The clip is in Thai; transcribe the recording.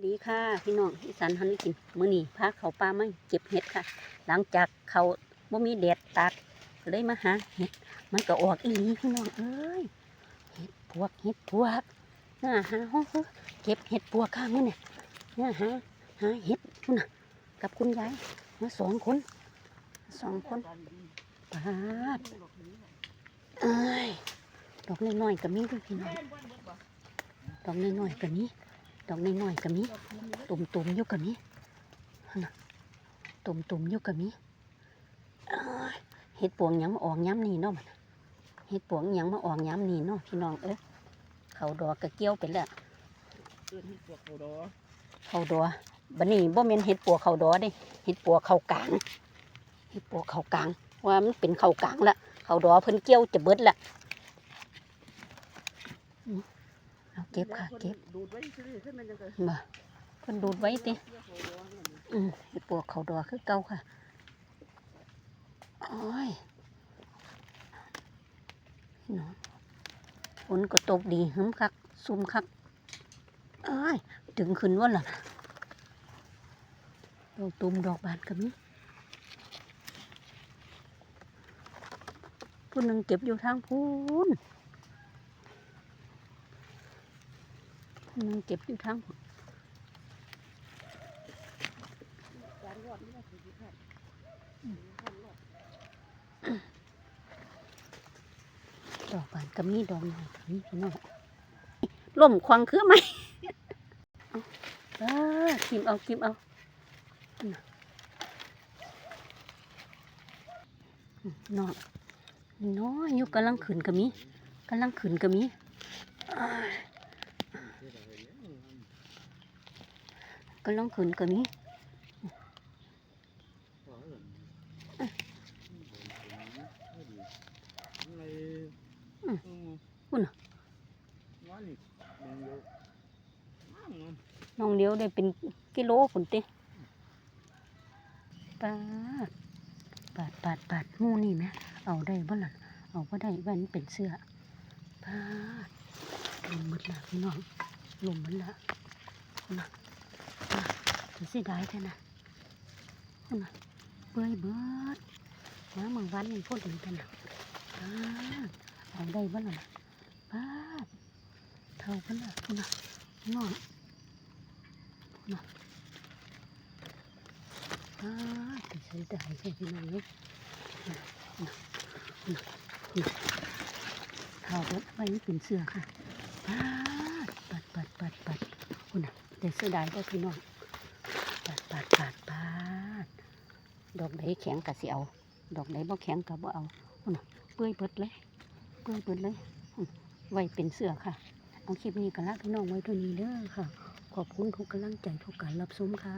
วัสดีค่ะพี่น้องอีสานฮันกินมื้อนี้พาเขาป่ามาเก็บเห็ดค่ะ หลังจากเขาบ่มีแดดตากก็เลยมาหาเห็ด มันก็ออกอีหลีพี่น้องเอ้ยเห็ดพวกเห็ดพวกน่าหาโอ้โหเก็บเห็ดพวกข้างนี่เนี่ยน่าหาหาเห็ดพุ่นน่ะกับคุณยายมาสองคนสองคนปาดเอ้ยดอกน้อยๆก็มีด้วยพี่น้องดอกน้อยๆก็มี ดอกน้อยๆก็มีตุ่มๆอยู่ก็มีนะตุ่มๆอยู่ก็มีเอ้เห็ดปวงยังมาออกย้ำนี่เนาะมันเห็ดปวงยังมาออกย้ำนี่เนาะพี่น้องเอ้ยเขาดอกกระเกี้ยวไปแล้วเขาดอเขาดอบันนี้บ่แม่นเห็ดปวเขาดอเด้เห็ดปวเขากลางเห็ดปวเขากลางว่ามันเป็นเขากลางละเขาดอเพิ่นเกี่ยวจะเบิดละ เอาเก็บค่ะเก็บดูดไว้ซื่อขึ้นมันจังได๋มาเพิ่นดูดไว้ติเพื่อเขาดอนั่นน่ะอืมเห็ดปัวเขาดอคือเก่าค่ะโอ้ยพี่น้องฝนก็ตกดีหึมคัก ซุ่มคักเอ้ยถึงขึ้นว่าล่ะดอกตุ่มดอกบานก็มีผู้หนึ่งเก็บอยู่ทางพูนผู้ห นึ่งเก็บอยู่ทางพูนการรอดนี่น่าสิสิครับดอกบานก็มีดอกหน่อยก็มีพี่น้องล่มควังคือไหมเอออกิมเอากิมเอาน้องน้อยอยู่กำลังขืนก็มีกำลังขืนก็มีอ้าย กำลังขืนก็มีอะไรอืมอืมพุ่นน้องเลี้ยวได้เป็นกิโลผุนติปาดปาดปาดปาดหมู่นี่ไหมเอาได้บ่ล่ะเอาบ่ได้ว่ามันเป็นเสื้อปาดลมหมดละพี่น้องลมหมดละน่ะ เสียดายแท้น่ะพุ่นน่ะเบื่อเบิดมาเมืองวันนี่พูดถึงกันน่ะปาเอาได้บ่ล่ะปาเท่ากันละพุ่นน่ะน้องอ่าจะใช้ได้ใช่พี่น้องเนี่ยเท้าเบิดไว้นี่เป็นเสือค่ะปัดปัดปัดปัดปัดคุณน่ะแต่เสียดายก็พี่น้อง ปัดปัดปัดปัดดอกไหนแข็งกะเสียวดอกไหนบ่แข็งกะบ่เอาคุณน่ะเปื่อยเปิดเลยเปื่อยเปิดเลยไว้เป็นเสือค่ะ เอาคลิปนี้กันละพี่น้องไว้เท่านี้เด้อค่ะ ขอบคุณทุกกำลังใจทุกการรับชมค่ะ